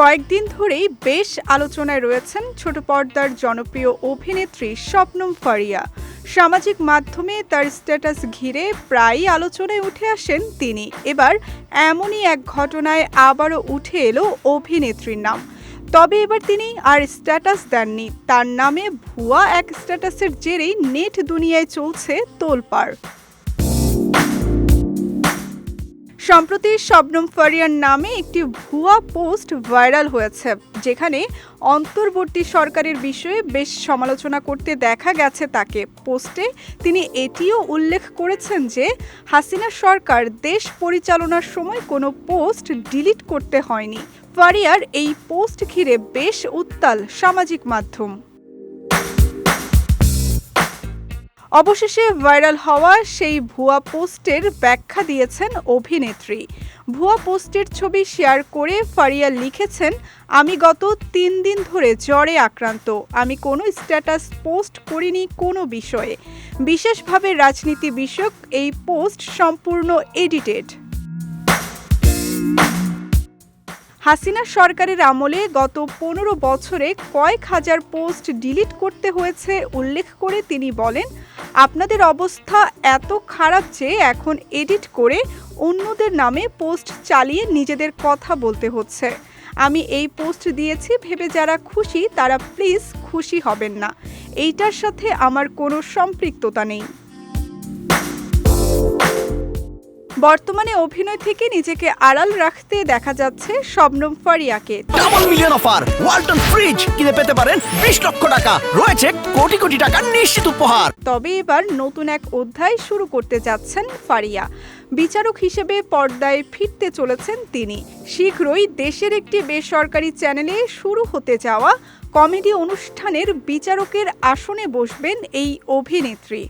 কয়েকদিন ধরেই বেশ আলোচনায় রয়েছেন ছোট পর্দার জনপ্রিয় অভিনেত্রী স্বপ্নম ফারিয়া। সামাজিক মাধ্যমে তার স্ট্যাটাস ঘিরে প্রায়ই আলোচনায় উঠে আসেন তিনি। এবার এমনই এক ঘটনায় আবারও উঠে এলো অভিনেত্রীর নাম। তবে এবার তিনি আর স্ট্যাটাস দেননি। তার নামে ভুয়া এক স্ট্যাটাসের জেরেই নেট দুনিয়ায় চলছে তোলপাড়। সম্প্রতি শবনম ফারিয়ার নামে একটি ভুয়া পোস্ট ভাইরাল হয়েছে, যেখানে অন্তর্বর্তী সরকারের বিষয়ে বেশ সমালোচনা করতে দেখা গেছে তাকে। পোস্টে তিনি এটিও উল্লেখ করেছেন যে, হাসিনা সরকার দেশ পরিচালনার সময় কোনো পোস্ট ডিলিট করতে হয়নি। ফারিয়ার এই পোস্ট ঘিরে বেশ উত্তাল সামাজিক মাধ্যম। অবশেষে ভাইরাল হওয়া সেই ভুয়া পোস্টের ব্যাখ্যা দিয়েছেন অভিনেত্রী। ভুয়া পোস্টের ছবি শেয়ার করে ফারিয়া লিখেছেন, আমি গত তিন দিন ধরে জ্বরে আক্রান্ত। আমি কোনো স্ট্যাটাস পোস্ট করিনি কোনো বিষয়ে। বিশেষভাবে রাজনীতি বিষয়ক এই পোস্ট সম্পূর্ণ এডিটেড। হাসিনা সরকারের আমলে গত পনেরো বছরে কয়েক হাজার পোস্ট ডিলিট করতে হয়েছে, উল্লেখ করে তিনি বলেন আপনাদের অবস্থা এত খারাপ যে এখন এডিট করে অন্যদের নামে পোস্ট চালিয়ে নিজেদের কথা বলতে হচ্ছে। আমি এই পোস্ট দিয়েছি, ভেবে যারা খুশি তারা প্লিজ খুশি হবেন না। এইটার সাথে আমার কোনো সম্পৃক্ততা নেই। বর্তমানে অভিনয় থেকে নিজেকে আড়াল রাখতে দেখা যাচ্ছে Shabnam ফারিয়াকে। Double million offer Walton fridge কিনে পেতে পারেন বিশ লক্ষ টাকা। রয়েছে কোটি কোটি টাকার নিশ্চিত উপহার। তবে এবার নতুন এক অধ্যায় শুরু করতে যাচ্ছেন ফারিয়া। বিচারক হিসেবে পর্দায় ফিরতে চলেছেন তিনি। শীঘ্রই দেশের একটি বেসরকারি চ্যানেলে শুরু হতে যাওয়া কমেডি অনুষ্ঠানের বিচারকের আসনে বসবেন এই অভিনেত্রী।